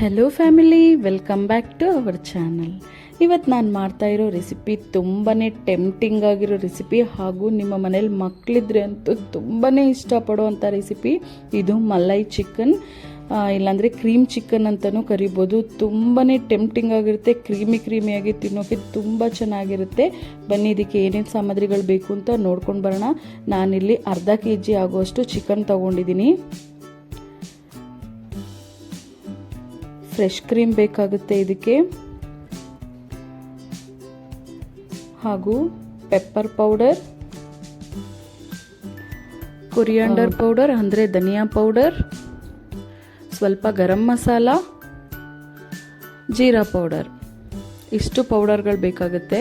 Hello family welcome back to our channel ಇವತ್ತು ನಾನು ಮಾಡ್ತಾ ಇರೋ ರೆಸಿಪಿ ತುಂಬಾ ಟೆಂಪ್ಟಿಂಗ್ ಆಗಿರೋ ರೆಸಿಪಿ ಹಾಗೂ ನಿಮ್ಮ ಮನೇಲಿ ಮಕ್ಕಳಿದ್ರೆ ಅಂತೂ ತುಂಬಾ ಇಷ್ಟಪಡುವಂಥ ರೆಸಿಪಿ ಇದು ಮಲೈ ಚಿಕನ್ ಇಲ್ಲಾಂದರೆ ಕ್ರೀಮ್ ಚಿಕನ್ ಅಂತಲೂ ಕರಿಬೋದು. ತುಂಬಾ ಟೆಂಪ್ಟಿಂಗ್ ಆಗಿರುತ್ತೆ. ಕ್ರೀಮಿ ಕ್ರೀಮಿಯಾಗಿ ತಿನ್ನೋಕೆ ತುಂಬ ಚೆನ್ನಾಗಿರುತ್ತೆ. ಬನ್ನಿ, ಇದಕ್ಕೆ ಏನೇನು ಸಾಮಗ್ರಿಗಳು ಬೇಕು ಅಂತ ನೋಡ್ಕೊಂಡು ಬರೋಣ. ನಾನಿಲ್ಲಿ ಅರ್ಧ ಕೆ ಜಿ ಆಗುವಷ್ಟು ಚಿಕನ್ ತೊಗೊಂಡಿದ್ದೀನಿ. ಫ್ರೆಶ್ ಕ್ರೀಮ್ ಬೇಕಾಗುತ್ತೆ ಇದಕ್ಕೆ. ಹಾಗೂ ಪೆಪ್ಪರ್ ಪೌಡರ್ ಕೊರಿಯಾಂಡರ್ ಪೌಡರ್ ಅಂದರೆ ಧನಿಯಾ ಪೌಡರ್ ಸ್ವಲ್ಪ ಗರಂ ಮಸಾಲ ಜೀರಾ ಪೌಡರ್. ಇಷ್ಟು ಪೌಡರ್ಗಳು ಬೇಕಾಗುತ್ತೆ.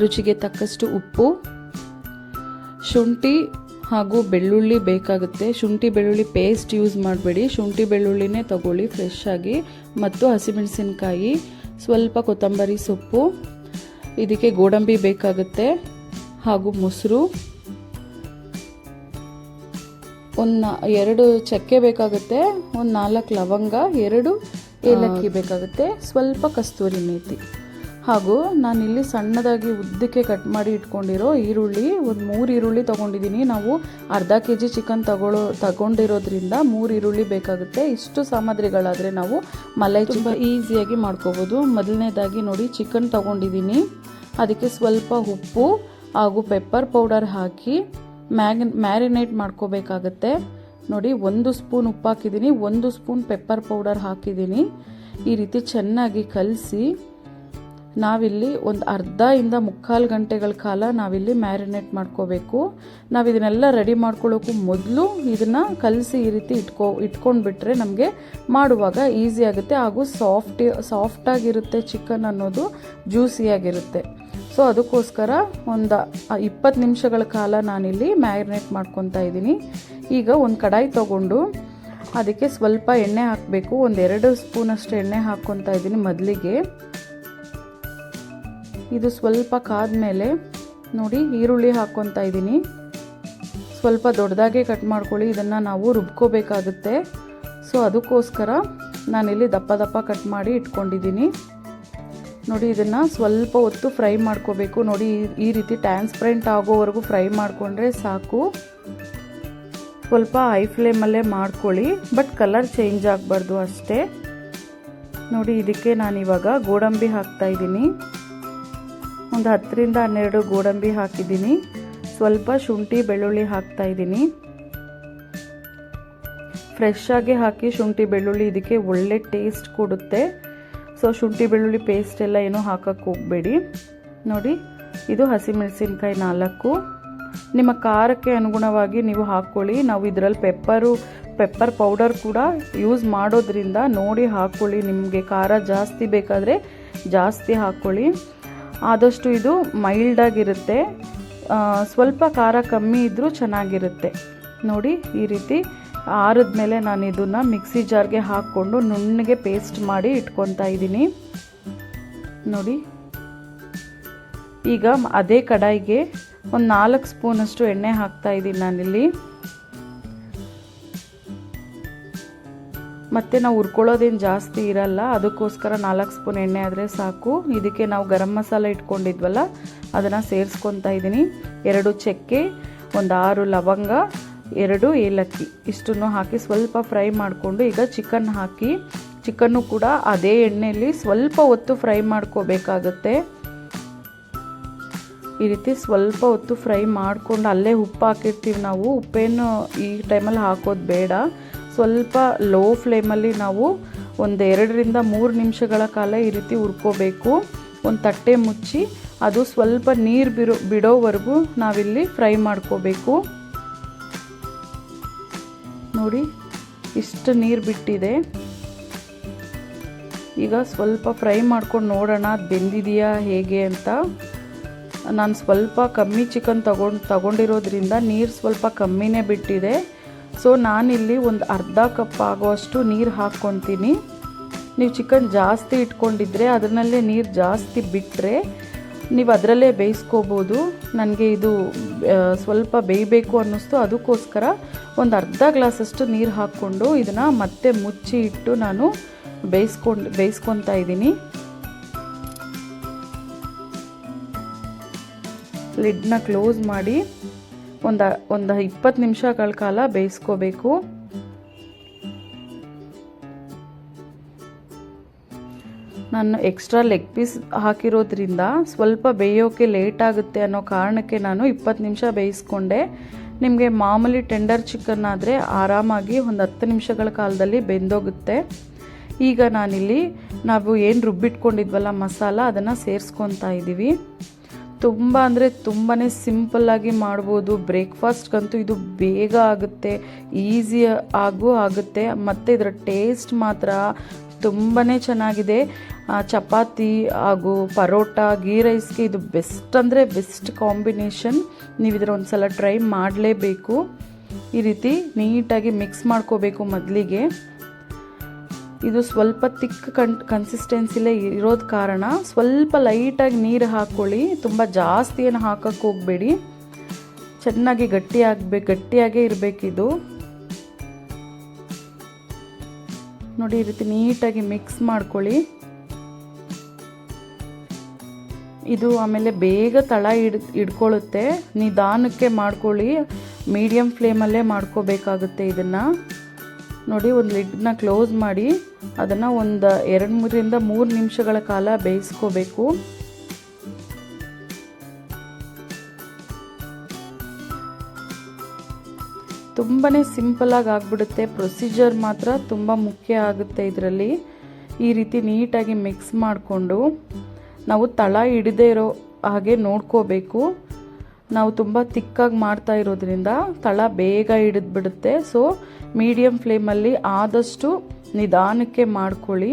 ರುಚಿಗೆ ತಕ್ಕಷ್ಟು ಉಪ್ಪು ಶುಂಠಿ ಹಾಗೂ ಬೆಳ್ಳುಳ್ಳಿ ಬೇಕಾಗುತ್ತೆ. ಶುಂಠಿ ಬೆಳ್ಳುಳ್ಳಿ ಪೇಸ್ಟ್ ಯೂಸ್ ಮಾಡಬೇಡಿ. ಶುಂಠಿ ಬೆಳ್ಳುಳ್ಳಿನೇ ತಗೊಳ್ಳಿ ಫ್ರೆಶ್ ಆಗಿ. ಮತ್ತು ಹಸಿಮೆಣಸಿನ್ಕಾಯಿ ಸ್ವಲ್ಪ ಕೊತ್ತಂಬರಿ ಸೊಪ್ಪು ಇದಕ್ಕೆ ಗೋಡಂಬಿ ಬೇಕಾಗುತ್ತೆ. ಹಾಗೂ ಮೊಸರು ಒಂದು ಎರಡು ಚಕ್ಕೆ ಬೇಕಾಗುತ್ತೆ ಒಂದು ನಾಲ್ಕು ಲವಂಗ ಎರಡು ಏಲಕ್ಕಿ ಬೇಕಾಗುತ್ತೆ. ಸ್ವಲ್ಪ ಕಸ್ತೂರಿ ಮೇಥಿ ಹಾಗೂ ನಾನಿಲ್ಲಿ ಸಣ್ಣದಾಗಿ ಉದ್ದಕ್ಕೆ ಕಟ್ ಮಾಡಿ ಇಟ್ಕೊಂಡಿರೋ ಈರುಳ್ಳಿ, ಒಂದು ಮೂರು ಈರುಳ್ಳಿ ತೊಗೊಂಡಿದ್ದೀನಿ ನಾವು ಅರ್ಧ ಕೆ ಜಿ ಚಿಕನ್ ತಗೊಳ್ಳೋ ತಗೊಂಡಿರೋದ್ರಿಂದ ಮೂರು ಈರುಳ್ಳಿ ಬೇಕಾಗುತ್ತೆ. ಇಷ್ಟು ಸಾಮಗ್ರಿಗಳಾದರೆ ನಾವು ಮಲೈ ತುಂಬ ಈಸಿಯಾಗಿ ಮಾಡ್ಕೋಬೋದು. ಮೊದಲನೇದಾಗಿ ನೋಡಿ, ಚಿಕನ್ ತಗೊಂಡಿದ್ದೀನಿ ಅದಕ್ಕೆ ಸ್ವಲ್ಪ ಉಪ್ಪು ಹಾಗೂ ಪೆಪ್ಪರ್ ಪೌಡರ್ ಹಾಕಿ ಮ್ಯಾಗ್, ಮ್ಯಾರಿನೇಟ್ ಮಾಡ್ಕೋಬೇಕಾಗತ್ತೆ. ನೋಡಿ, ಒಂದು ಸ್ಪೂನ್ ಉಪ್ಪು ಹಾಕಿದ್ದೀನಿ ಒಂದು ಸ್ಪೂನ್ ಪೆಪ್ಪರ್ ಪೌಡರ್ ಹಾಕಿದ್ದೀನಿ ಈ ರೀತಿ ಚೆನ್ನಾಗಿ ಕಲಸಿ ನಾವಿಲ್ಲಿ ಒಂದು ಅರ್ಧ ಇಂದ ಮುಕ್ಕಾಲು ಗಂಟೆಗಳ ಕಾಲ ನಾವಿಲ್ಲಿ ಮ್ಯಾರಿನೇಟ್ ಮಾಡ್ಕೋಬೇಕು. ನಾವು ಇದನ್ನೆಲ್ಲ ರೆಡಿ ಮಾಡ್ಕೊಳ್ಳೋಕ್ಕೂ ಮೊದಲು ಇದನ್ನು ಕಲಸಿ ಈ ರೀತಿ ಇಟ್ಕೊ, ಇಟ್ಕೊಂಡ್ಬಿಟ್ರೆ ನಮಗೆ ಮಾಡುವಾಗ ಈಸಿ ಆಗುತ್ತೆ. ಹಾಗೂ ಸಾಫ್ಟ್ ಸಾಫ್ಟಾಗಿರುತ್ತೆ ಚಿಕನ್ ಅನ್ನೋದು ಜ್ಯೂಸಿಯಾಗಿರುತ್ತೆ ಸೊ ಅದಕ್ಕೋಸ್ಕರ ಒಂದು ಇಪ್ಪತ್ತು ನಿಮಿಷಗಳ ಕಾಲ ನಾನಿಲ್ಲಿ ಮ್ಯಾರಿನೇಟ್ ಮಾಡ್ಕೊತಾ ಇದ್ದೀನಿ. ಈಗ ಒಂದು ಕಡಾಯಿ ತೊಗೊಂಡು ಅದಕ್ಕೆ ಸ್ವಲ್ಪ ಎಣ್ಣೆ ಹಾಕಬೇಕು. ಒಂದೆರಡು ಸ್ಪೂನಷ್ಟು ಎಣ್ಣೆ ಹಾಕ್ಕೊತಾ ಇದ್ದೀನಿ ಮೊದಲಿಗೆ. ಇದು ಸ್ವಲ್ಪ ಕಾದ ಮೇಲೆ ನೋಡಿ ಈರುಳ್ಳಿ ಹಾಕ್ಕೊತಾ ಇದ್ದೀನಿ. ಸ್ವಲ್ಪ ದೊಡ್ಡದಾಗೆ ಕಟ್ ಮಾಡ್ಕೊಳ್ಳಿ, ಇದನ್ನು ನಾವು ರುಬ್ಕೋಬೇಕಾಗುತ್ತೆ. ಸೊ ಅದಕ್ಕೋಸ್ಕರ ನಾನಿಲ್ಲಿ ದಪ್ಪ ದಪ್ಪ ಕಟ್ ಮಾಡಿ ಇಟ್ಕೊಂಡಿದ್ದೀನಿ. ನೋಡಿ, ಇದನ್ನು ಸ್ವಲ್ಪ ಹೊತ್ತು ಫ್ರೈ ಮಾಡ್ಕೋಬೇಕು. ನೋಡಿ, ಈ ರೀತಿ ಟ್ರಾನ್ಸ್ಪರೆಂಟ್ ಆಗೋವರೆಗೂ ಫ್ರೈ ಮಾಡಿಕೊಂಡ್ರೆ ಸಾಕು. ಸ್ವಲ್ಪ ಹೈ ಫ್ಲೇಮಲ್ಲೇ ಮಾಡ್ಕೊಳ್ಳಿ, ಬಟ್ ಕಲರ್ ಚೇಂಜ್ ಆಗಬಾರ್ದು ಅಷ್ಟೇ. ನೋಡಿ, ಇದಕ್ಕೆ ನಾನಿವಾಗ ಗೋಡಂಬಿ ಹಾಕ್ತಾ ಇದ್ದೀನಿ. ಒಂದು ಹತ್ತರಿಂದ ಹನ್ನೆರಡು ಗೋಡಂಬಿ ಹಾಕಿದ್ದೀನಿ. ಸ್ವಲ್ಪ ಶುಂಠಿ, ಬೆಳ್ಳುಳ್ಳಿ ಹಾಕ್ತಾ ಇದ್ದೀನಿ. ಫ್ರೆಶ್ ಹಾಕಿ ಶುಂಠಿ, ಬೆಳ್ಳುಳ್ಳಿ ಇದಕ್ಕೆ ಒಳ್ಳೆ ಟೇಸ್ಟ್ ಕೊಡುತ್ತೆ. ಸೊ ಶುಂಠಿ, ಬೆಳ್ಳುಳ್ಳಿ ಪೇಸ್ಟ್ ಎಲ್ಲ ಏನೂ ಹಾಕಕ್ಕೆ ಹೋಗಬೇಡಿ. ನೋಡಿ, ಇದು ಹಸಿಮೆಣಸಿನ್ಕಾಯಿ ನಾಲ್ಕು. ನಿಮ್ಮ ಖಾರಕ್ಕೆ ಅನುಗುಣವಾಗಿ ನೀವು ಹಾಕ್ಕೊಳ್ಳಿ ನಾವು ಇದರಲ್ಲಿ ಪೆಪ್ಪರು ಪೆಪ್ಪರ್ ಪೌಡರ್ ಕೂಡ ಯೂಸ್ ಮಾಡೋದ್ರಿಂದ ನೋಡಿ ಹಾಕ್ಕೊಳ್ಳಿ ನಿಮಗೆ ಖಾರ ಜಾಸ್ತಿ ಬೇಕಾದರೆ ಜಾಸ್ತಿ ಹಾಕ್ಕೊಳ್ಳಿ ಆದಷ್ಟು ಇದು ಮೈಲ್ಡಾಗಿರುತ್ತೆ. ಸ್ವಲ್ಪ ಖಾರ ಕಮ್ಮಿ ಇದ್ದರೂ ಚೆನ್ನಾಗಿರುತ್ತೆ. ನೋಡಿ, ಈ ರೀತಿ ಆರಿದ ಮೇಲೆ ನಾನು ಇದನ್ನು ಮಿಕ್ಸಿ ಜಾರ್ಗೆ ಹಾಕ್ಕೊಂಡು ನುಣ್ಣಗೆ ಪೇಸ್ಟ್ ಮಾಡಿ ಇಟ್ಕೊತಾ ಇದ್ದೀನಿ. ನೋಡಿ, ಈಗ ಅದೇ ಕಡಾಯಿಗೆ ಒಂದು ನಾಲ್ಕು ಸ್ಪೂನಷ್ಟು ಎಣ್ಣೆ ಹಾಕ್ತಾ ಇದ್ದೀನಿ ನಾನಿಲ್ಲಿ. ಮತ್ತು ನಾವು ಹುರ್ಕೊಳ್ಳೋದೇನು ಜಾಸ್ತಿ ಇರಲ್ಲ. ಅದಕ್ಕೋಸ್ಕರ ನಾಲ್ಕು ಸ್ಪೂನ್ ಎಣ್ಣೆ ಆದರೆ ಸಾಕು. ಇದಕ್ಕೆ ನಾವು ಗರಂ ಮಸಾಲ ಇಟ್ಕೊಂಡಿದ್ವಲ್ಲ, ಅದನ್ನು ಸೇರಿಸ್ಕೊತಾ ಇದ್ದೀನಿ ಎರಡು ಚಕ್ಕೆ, ಒಂದು ಆರು ಲವಂಗ, ಎರಡು ಏಲಕ್ಕಿ. ಇಷ್ಟನ್ನು ಹಾಕಿ ಸ್ವಲ್ಪ ಫ್ರೈ ಮಾಡಿಕೊಂಡು ಈಗ ಚಿಕನ್ ಹಾಕಿ, ಚಿಕನ್ನು ಕೂಡ ಅದೇ ಎಣ್ಣೆಯಲ್ಲಿ ಸ್ವಲ್ಪ ಹೊತ್ತು ಫ್ರೈ ಮಾಡ್ಕೋಬೇಕಾಗತ್ತೆ. ಈ ರೀತಿ ಸ್ವಲ್ಪ ಹೊತ್ತು ಫ್ರೈ ಮಾಡಿಕೊಂಡು ಅಲ್ಲೇ ಉಪ್ಪು ಹಾಕಿರ್ತೀವಿ ನಾವು. ಉಪ್ಪೇನು ಈ ಟೈಮಲ್ಲಿ ಹಾಕೋದು ಬೇಡ. ಸ್ವಲ್ಪ ಲೋ ಫ್ಲೇಮಲ್ಲಿ ನಾವು ಒಂದು ಎರಡರಿಂದ ಮೂರು ನಿಮಿಷಗಳ ಕಾಲ ಈ ರೀತಿ ಹುರ್ಕೋಬೇಕು. ಒಂದು ತಟ್ಟೆ ಮುಚ್ಚಿ ಅದು ಸ್ವಲ್ಪ ನೀರು ಬಿರೋ, ಬಿಡೋವರೆಗೂ ನಾವಿಲ್ಲಿ ಫ್ರೈ ಮಾಡ್ಕೋಬೇಕು. ನೋಡಿ, ಇಷ್ಟು ನೀರು ಬಿಟ್ಟಿದೆ. ಈಗ ಸ್ವಲ್ಪ ಫ್ರೈ ಮಾಡ್ಕೊಂಡು ನೋಡೋಣ, ಅದು ಬೆಂದಿದೆಯಾ, ಹೇಗೆ ಅಂತ. ನಾನು ಸ್ವಲ್ಪ ಕಮ್ಮಿ ಚಿಕನ್ ತಗೊಂಡು, ತಗೊಂಡಿರೋದ್ರಿಂದ ನೀರು ಸ್ವಲ್ಪ ಕಮ್ಮಿನೇ ಬಿಟ್ಟಿದೆ. ಸೊ ನಾನಿಲ್ಲಿ ಒಂದು ಅರ್ಧ ಕಪ್ ಆಗುವಷ್ಟು ನೀರು ಹಾಕ್ಕೊತೀನಿ. ನೀವು ಚಿಕನ್ ಜಾಸ್ತಿ ಇಟ್ಕೊಂಡಿದ್ರೆ ಅದರಲ್ಲೇ ನೀರು ಜಾಸ್ತಿ ಬಿಟ್ಟರೆ ನೀವು ಅದರಲ್ಲೇ ಬೇಯಿಸ್ಕೋಬೋದು. ನನಗೆ ಇದು ಸ್ವಲ್ಪ ಬೇಯಬೇಕು ಅನ್ನಿಸ್ತು. ಅದಕ್ಕೋಸ್ಕರ ಒಂದು ಅರ್ಧ ಗ್ಲಾಸಷ್ಟು ನೀರು ಹಾಕ್ಕೊಂಡು ಇದನ್ನು ಮತ್ತೆ ಮುಚ್ಚಿ ಇಟ್ಟು ನಾನು ಬೇಯಿಸ್ಕೊಂಡು, ಬೇಯಿಸ್ಕೊತಾ ಇದ್ದೀನಿ. ಲಿಡ್ನ ಕ್ಲೋಸ್ ಮಾಡಿ. ಒಂದು ಒಂದು ಇಪ್ಪತ್ತು ನಿಮಿಷಗಳ ಕಾಲ ಬೇಯಿಸ್ಕೋಬೇಕು. ನಾನು ಎಕ್ಸ್ಟ್ರಾ ಲೆಗ್ ಪೀಸ್ ಹಾಕಿರೋದ್ರಿಂದ ಸ್ವಲ್ಪ ಬೇಯೋಕ್ಕೆ ಲೇಟ್ ಆಗುತ್ತೆ ಅನ್ನೋ ಕಾರಣಕ್ಕೆ ನಾನು ಇಪ್ಪತ್ತು ನಿಮಿಷ ಬೇಯಿಸ್ಕೊಂಡೆ. ನಿಮಗೆ ಮಾಮೂಲಿ ಟೆಂಡರ್ ಚಿಕನ್ ಆದರೆ ಆರಾಮಾಗಿ ಒಂದು ಹತ್ತು ನಿಮಿಷಗಳ ಕಾಲದಲ್ಲಿ ಬೆಂದೋಗುತ್ತೆ. ಈಗ ನಾನಿಲ್ಲಿ, ನಾವು ಏನು ರುಬ್ಬಿಟ್ಕೊಂಡಿದ್ವಲ್ಲ ಮಸಾಲ, ಅದನ್ನು ಸೇರಿಸ್ಕೊತಾ ಇದ್ದೀವಿ ತುಂಬ ಅಂದರೆ ತುಂಬಾ ಸಿಂಪಲ್ಲಾಗಿ ಮಾಡ್ಬೋದು. ಬ್ರೇಕ್ಫಾಸ್ಟ್ಗಂತೂ ಇದು ಬೇಗ ಆಗುತ್ತೆ, ಈಸಿ ಆಗೂ ಆಗುತ್ತೆ. ಮತ್ತು ಇದರ ಟೇಸ್ಟ್ ಮಾತ್ರ ತುಂಬಾ ಚೆನ್ನಾಗಿದೆ. ಚಪಾತಿ ಹಾಗೂ ಪರೋಟ, ಗೀ ರೈಸ್ಗೆ ಇದು ಬೆಸ್ಟ್ ಅಂದರೆ ಬೆಸ್ಟ್ ಕಾಂಬಿನೇಷನ್. ನೀವು ಇದರ ಒಂದು ಸಲ ಟ್ರೈ ಮಾಡಲೇಬೇಕು. ಈ ರೀತಿ ನೀಟಾಗಿ ಮಿಕ್ಸ್ ಮಾಡ್ಕೋಬೇಕು ಮೊದಲಿಗೆ. ಇದು ಸ್ವಲ್ಪ ತಿಕ್ ಕನ್ ಕನ್ಸಿಸ್ಟೆನ್ಸಿಲೇ ಇರೋದ ಕಾರಣ ಸ್ವಲ್ಪ ಲೈಟಾಗಿ ನೀರು ಹಾಕ್ಕೊಳ್ಳಿ ತುಂಬ ಜಾಸ್ತಿ ಏನು ಹಾಕಕ್ಕೆ ಹೋಗಬೇಡಿ. ಚೆನ್ನಾಗಿ ಗಟ್ಟಿ ಆಗಬೇಕು ಗಟ್ಟಿಯಾಗೇ ಇರಬೇಕಿದು. ನೋಡಿ, ಈ ರೀತಿ ನೀಟಾಗಿ ಮಿಕ್ಸ್ ಮಾಡ್ಕೊಳ್ಳಿ. ಇದು ಆಮೇಲೆ ಬೇಗ ತಳ ಹಿಡ್ ಹಿಡ್ಕೊಳ್ಳುತ್ತೆ ನಿಧಾನಕ್ಕೆ ಮಾಡ್ಕೊಳ್ಳಿ. ಮೀಡಿಯಮ್ ಫ್ಲೇಮಲ್ಲೇ ಮಾಡ್ಕೋಬೇಕಾಗುತ್ತೆ ಇದನ್ನು. ನೋಡಿ, ಒಂದು ಲಿಡ್ನ ಕ್ಲೋಸ್ ಮಾಡಿ, ಅದನ್ನು ಒಂದು ಎರಡು ಮೂರರಿಂದ ಮೂರು ನಿಮಿಷಗಳ ಕಾಲ ಬೇಯಿಸ್ಕೋಬೇಕು. ತುಂಬಾ ಸಿಂಪಲಾಗಿ ಆಗಿಬಿಡುತ್ತೆ. ಪ್ರೊಸೀಜರ್ ಮಾತ್ರ ತುಂಬ ಮುಖ್ಯ ಆಗುತ್ತೆ ಇದರಲ್ಲಿ. ಈ ರೀತಿ ನೀಟಾಗಿ ಮಿಕ್ಸ್ ಮಾಡಿಕೊಂಡು, ನಾವು ತಳ ಹಿಡಿದೇ ಇರೋ ಹಾಗೆ ನೋಡ್ಕೋಬೇಕು. ನಾವು ತುಂಬ ತಿಕ್ಕಾಗಿ ಮಾಡ್ತಾ ಇರೋದ್ರಿಂದ ತಳ ಬೇಗ ಹಿಡಿದ್ಬಿಡುತ್ತೆ. ಸೊ ಮೀಡಿಯಮ್ ಫ್ಲೇಮಲ್ಲಿ ಆದಷ್ಟು ನಿಧಾನಕ್ಕೆ ಮಾಡ್ಕೊಳ್ಳಿ.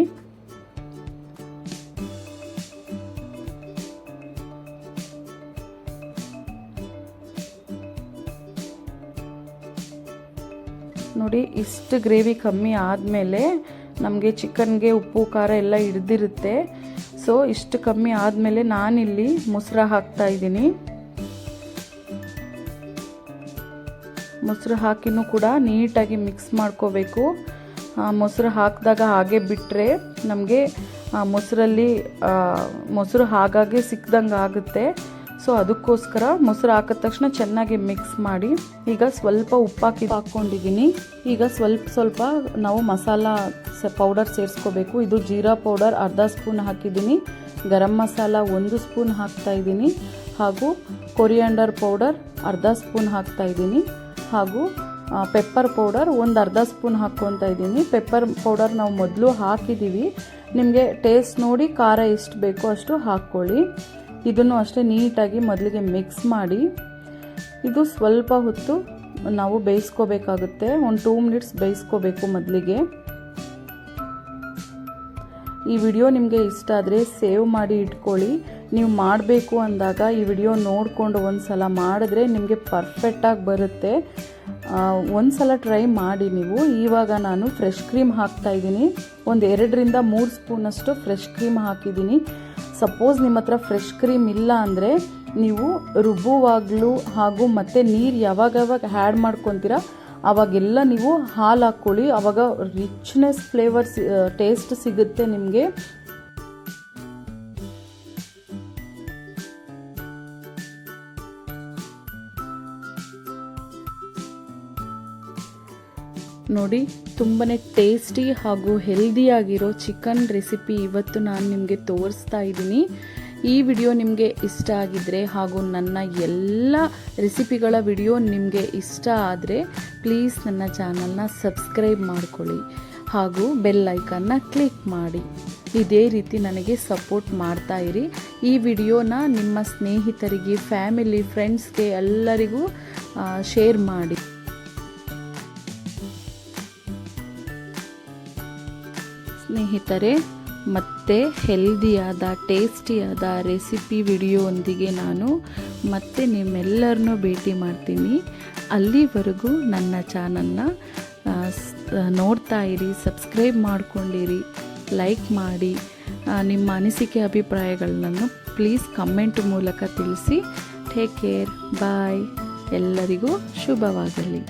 ನೋಡಿ, ಇಷ್ಟು ಗ್ರೇವಿ ಕಮ್ಮಿ ಆದಮೇಲೆ ನಮಗೆ ಚಿಕನ್ಗೆ ಉಪ್ಪು, ಖಾರ ಎಲ್ಲ ಹಿಡ್ದಿರುತ್ತೆ. ಸೊ ಇಷ್ಟು ಕಮ್ಮಿ ಆದಮೇಲೆ ನಾನಿಲ್ಲಿ ಮೊಸರ ಹಾಕ್ತಾ ಇದ್ದೀನಿ. ಮೊಸರು ಹಾಕಿನೂ ಕೂಡ ನೀಟಾಗಿ ಮಿಕ್ಸ್ ಮಾಡ್ಕೋಬೇಕು. ಮೊಸರು ಹಾಕಿದಾಗ ಹಾಗೆ ಬಿಟ್ಟರೆ ನಮಗೆ ಮೊಸರಲ್ಲಿ ಮೊಸರು ಹಾಗಾಗಿ ಸಿಕ್ದಂಗೆ ಆಗುತ್ತೆ. ಸೊ ಅದಕ್ಕೋಸ್ಕರ ಮೊಸರು ಹಾಕಿದ ತಕ್ಷಣ ಚೆನ್ನಾಗಿ ಮಿಕ್ಸ್ ಮಾಡಿ, ಈಗ ಸ್ವಲ್ಪ ಉಪ್ಪಾಕಿ ಹಾಕ್ಕೊಂಡಿದ್ದೀನಿ ಈಗ ಸ್ವಲ್ಪ ಸ್ವಲ್ಪ ನಾವು ಮಸಾಲ ಪೌಡರ್ ಸೇರಿಸ್ಕೋಬೇಕು. ಇದು ಜೀರಾ ಪೌಡರ್ ಅರ್ಧ ಸ್ಪೂನ್ ಹಾಕಿದ್ದೀನಿ ಗರಂ ಮಸಾಲ ಒಂದು ಸ್ಪೂನ್ ಹಾಕ್ತಾ ಇದ್ದೀನಿ ಹಾಗೂ ಕೊರಿಯಾಂಡರ್ ಪೌಡರ್ ಅರ್ಧ ಸ್ಪೂನ್ ಹಾಕ್ತಾ ಇದ್ದೀನಿ ಹಾಗೂ ಪೆಪ್ಪರ್ ಪೌಡರ್ ಒಂದು ಅರ್ಧ ಸ್ಪೂನ್ ಹಾಕ್ಕೊತಾ ಇದ್ದೀನಿ. ಪೆಪ್ಪರ್ ಪೌಡರ್ ನಾವು ಮೊದಲು ಹಾಕಿದ್ದೀವಿ ನಿಮಗೆ ಟೇಸ್ಟ್ ನೋಡಿ ಖಾರ ಎಷ್ಟು ಬೇಕೋ ಅಷ್ಟು ಹಾಕ್ಕೊಳ್ಳಿ. ಇದನ್ನು ಅಷ್ಟೇ ನೀಟಾಗಿ ಮೊದಲಿಗೆ ಮಿಕ್ಸ್ ಮಾಡಿ. ಇದು ಸ್ವಲ್ಪ ಹೊತ್ತು ನಾವು ಬೇಯಿಸ್ಕೋಬೇಕಾಗುತ್ತೆ. ಒಂದು ಟೂ ಮಿನಿಟ್ಸ್ ಬೇಯಿಸ್ಕೋಬೇಕು ಮೊದಲಿಗೆ. ಈ ವಿಡಿಯೋ ನಿಮಗೆ ಇಷ್ಟ ಆದರೆ ಸೇವ್ ಮಾಡಿ ಇಟ್ಕೊಳ್ಳಿ. ನೀವು ಮಾಡಬೇಕು ಅಂದಾಗ ಈ ವಿಡಿಯೋ ನೋಡಿಕೊಂಡು ಒಂದು ಸಲ ಮಾಡಿದ್ರೆ ನಿಮಗೆ ಪರ್ಫೆಕ್ಟಾಗಿ ಬರುತ್ತೆ. ಒಂದು ಸಲ ಟ್ರೈ ಮಾಡಿ ನೀವು. ಇವಾಗ ನಾನು ಫ್ರೆಶ್ ಕ್ರೀಮ್ ಹಾಕ್ತಾ ಇದ್ದೀನಿ. ಒಂದು ಎರಡರಿಂದ ಮೂರು ಸ್ಪೂನಷ್ಟು ಫ್ರೆಶ್ ಕ್ರೀಮ್ ಹಾಕಿದ್ದೀನಿ. ಸಪೋಸ್ ನಿಮ್ಮ ಹತ್ರ ಫ್ರೆಶ್ ಕ್ರೀಮ್ ಇಲ್ಲ ಅಂದರೆ ನೀವು ರುಬ್ಬುವಾಗಲೂ ಹಾಗೂ ಮತ್ತು ನೀರು ಯಾವಾಗ ಯಾವಾಗ ಹ್ಯಾಡ್ ಮಾಡ್ಕೊತೀರಾ, ಅವಾಗೆಲ್ಲ ನೀವು ಹಾಲು ಹಾಕ್ಕೊಳ್ಳಿ. ಆವಾಗ ರಿಚ್ನೆಸ್ ಫ್ಲೇವರ್ ಟೇಸ್ಟ್ ಸಿಗುತ್ತೆ ನಿಮಗೆ. ನೋಡಿ ತುಂಬಾ ಟೇಸ್ಟಿ ಹಾಗೂ ಹೆಲ್ದಿಯಾಗಿರೋ ಚಿಕನ್ ರೆಸಿಪಿ ಇವತ್ತು ನಾನು ನಿಮಗೆ ತೋರಿಸ್ತಾ ಇದ್ದೀನಿ. ಈ ವಿಡಿಯೋ ನಿಮಗೆ ಇಷ್ಟ ಆಗಿದ್ದರೆ ಹಾಗೂ ನನ್ನ ಎಲ್ಲ ರೆಸಿಪಿಗಳ ವಿಡಿಯೋ ನಿಮಗೆ ಇಷ್ಟ ಆದರೆ ಪ್ಲೀಸ್ ನನ್ನ ಚಾನಲ್ನ ಸಬ್ಸ್ಕ್ರೈಬ್ ಮಾಡ್ಕೊಳ್ಳಿ ಹಾಗೂ ಬೆಲ್ ಕ್ಲಿಕ್ ಮಾಡಿ. ಇದೇ ರೀತಿ ನನಗೆ ಸಪೋರ್ಟ್ ಮಾಡ್ತಾ ಇರಿ. ಈ ವಿಡಿಯೋನ ನಿಮ್ಮ ಸ್ನೇಹಿತರಿಗೆ ಫ್ಯಾಮಿಲಿ ಫ್ರೆಂಡ್ಸ್ಗೆ ಎಲ್ಲರಿಗೂ ಶೇರ್ ಮಾಡಿ. ಸ್ನೇಹಿತರೆ, ಮತ್ತೆ ಹೆಲ್ದಿಯಾದ, ಟೇಸ್ಟಿಯಾದ ರೆಸಿಪಿ ವಿಡಿಯೋವೊಂದಿಗೆ ನಾನು ಮತ್ತೆ ನಿಮ್ಮೆಲ್ಲರನ್ನೂ ಭೇಟಿ ಮಾಡ್ತೀನಿ. ಅಲ್ಲಿವರೆಗೂ ನನ್ನ ಚಾನಲ್ನ ನೋಡ್ತಾ ಇರಿ, ಸಬ್ಸ್ಕ್ರೈಬ್ ಮಾಡ್ಕೊಂಡಿರಿ, ಲೈಕ್ ಮಾಡಿ ನಿಮ್ಮ ಅನಿಸಿಕೆ ಅಭಿಪ್ರಾಯಗಳನ್ನು ಪ್ಲೀಸ್ ಕಮೆಂಟ್ ಮೂಲಕ ತಿಳಿಸಿ. Take care, bye. ಎಲ್ಲರಿಗೂ ಶುಭವಾಗಲಿ.